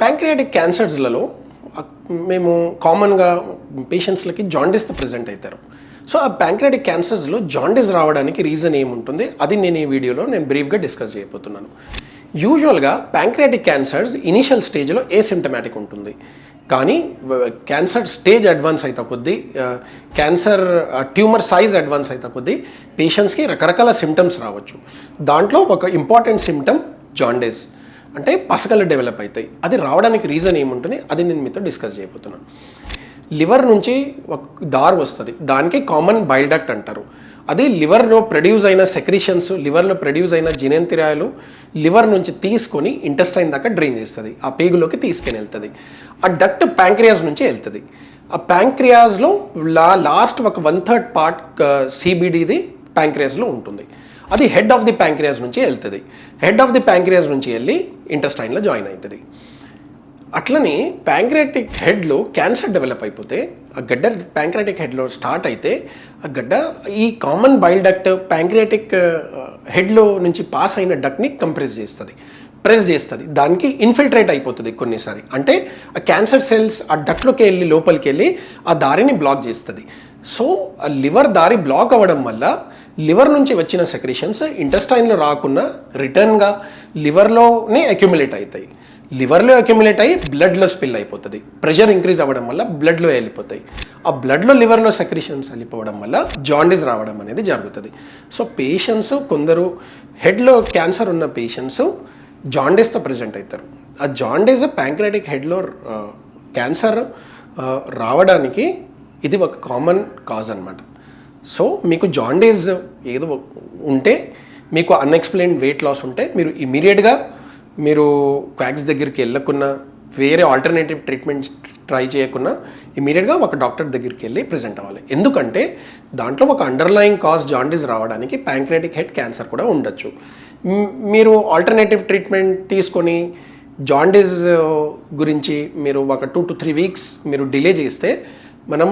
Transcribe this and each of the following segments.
Pancreatic క్యాన్సర్స్లలో మేము కామన్గా పేషెంట్స్లకి జాండీస్తో ప్రజెంట్ అవుతారు. సో ఆ ప్యాంక్రియాటిక్ క్యాన్సర్స్లో జాండీస్ రావడానికి రీజన్ ఏముంటుంది? అది నేను ఈ వీడియోలో నేను బ్రీఫ్గా డిస్కస్ చేయబోతున్నాను. యూజువల్గా ప్యాంక్రియాటిక్ క్యాన్సర్స్ ఇనిషియల్ స్టేజ్లో ఏ ఉంటుంది. కానీ క్యాన్సర్ స్టేజ్ అడ్వాన్స్ అయితే కొద్దీ క్యాన్సర్ ట్యూమర్ సైజ్ అడ్వాన్స్ అయితే కొద్దీ పేషెంట్స్కి రకరకాల సిమ్టమ్స్ రావచ్చు. దాంట్లో ఒక ఇంపార్టెంట్ సిమ్టమ్ జాండీస్. అంటే పసకలు డెవలప్ అవుతాయి. అది రావడానికి రీజన్ ఏముంటుంది? అది నేను మీతో డిస్కస్ చేయబోతున్నాను. లివర్ నుంచి ఒక దార్ వస్తుంది. దానికి కామన్ బైల్డక్ట్ అంటారు. అది లివర్లో ప్రొడ్యూస్ అయిన సెక్రిషన్స్ లివర్లో ప్రొడ్యూస్ అయిన జినేంతిరాయలు లివర్ నుంచి తీసుకొని ఇంటెస్టైన్ దాకా డ్రైన్ చేస్తుంది. ఆ పేగులోకి తీసుకుని వెళ్తుంది. ఆ డక్ట్ ప్యాంక్రియాస్ నుంచి వెళ్తుంది. ఆ ప్యాంక్రియాస్లో లా లాస్ట్ ఒక వన్ థర్డ్ పార్ట్ సిబిడిది ప్యాంక్రియాస్లో ఉంటుంది. అది హెడ్ ఆఫ్ ది ప్యాంక్రియాస్ నుంచి వెళ్తుంది. హెడ్ ఆఫ్ ది ప్యాంక్రియాస్ నుంచి వెళ్ళి ఇంటెస్టైన్లో జాయిన్ అవుతుంది. అట్లనే ప్యాంక్రాటిక్ హెడ్లో క్యాన్సర్ డెవలప్ అయిపోతే ఆ గడ్డ ప్యాంక్రాటిక్ హెడ్లో స్టార్ట్ అయితే ఆ గడ్డ ఈ కామన్ బైల్ డక్ట్ ప్యాంక్రాటిక్ హెడ్లో నుంచి పాస్ అయిన డక్ట్ని కంప్రెస్ చేస్తుంది. ప్రెస్ చేస్తుంది. దానికి ఇన్ఫిల్ట్రేట్ అయిపోతుంది కొన్నిసారి. అంటే ఆ క్యాన్సర్ సెల్స్ ఆ డక్ట్లోకి వెళ్ళి లోపలికి వెళ్ళి ఆ దారిని బ్లాక్ చేస్తుంది. సో ఆ లివర్ దారి బ్లాక్ అవ్వడం వల్ల లివర్ నుంచి వచ్చిన సెక్రేషన్స్ ఇంటెస్టైన్లో రాకుండా రిటర్న్గా లివర్లోనే అక్యుములేట్ అవుతాయి. లివర్లో అక్యుములేట్ అయ్యి బ్లడ్లో స్పిల్ అయిపోతుంది. ప్రెషర్ ఇంక్రీజ్ అవ్వడం వల్ల బ్లడ్లో వెళ్ళిపోతాయి. ఆ బ్లడ్లో లివర్లో సెక్రిషన్స్ వెళ్ళిపోవడం వల్ల జాండీస్ రావడం అనేది జరుగుతుంది. సో పేషెంట్స్ కొందరు హెడ్లో క్యాన్సర్ ఉన్న పేషెంట్స్ జాండీస్తో ప్రజెంట్ అవుతారు. ఆ జాండీస్ ప్యాంక్రాటిక్ హెడ్లో క్యాన్సర్ రావడానికి ఇది ఒక కామన్ కాజ్ అనమాట సో మీకు జాండీస్ ఏదో ఉంటే మీకు అన్ఎక్స్ప్లెయిన్ వెయిట్ లాస్ ఉంటే మీరు ఇమీడియట్గా మీరు క్వాక్స్ దగ్గరికి వెళ్ళకున్నా వేరే ఆల్టర్నేటివ్ ట్రీట్మెంట్ ట్రై చేయకున్నా ఇమీడియట్గా ఒక డాక్టర్ దగ్గరికి వెళ్ళి ప్రజెంట్ అవ్వాలి. ఎందుకంటే దాంట్లో ఒక అండర్లయింగ్ కాజ్ జాండీస్ రావడానికి ప్యాంక్రియాటిక్ హెడ్ క్యాన్సర్ కూడా ఉండొచ్చు. మీరు ఆల్టర్నేటివ్ ట్రీట్మెంట్ తీసుకొని జాండీస్ uh, గురించి మీరు ఒక టూ టు త్రీ వీక్స్ మీరు డిలే చేస్తే మనం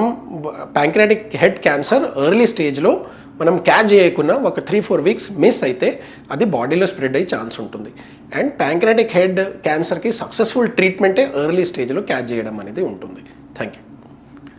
ప్యాంక్రాటిక్ హెడ్ క్యాన్సర్ ఎర్లీ స్టేజ్లో మనం క్యాచ్ చేయకుండా ఒక త్రీ ఫోర్ వీక్స్ మిస్ అయితే అది బాడీలో స్ప్రెడ్ అయ్యే ఛాన్స్ ఉంటుంది. అండ్ ప్యాంక్రాటిక్ హెడ్ క్యాన్సర్కి సక్సెస్ఫుల్ ట్రీట్మెంటే ఎర్లీ స్టేజ్లో క్యాచ్ చేయడం అనేది ఉంటుంది. Thank you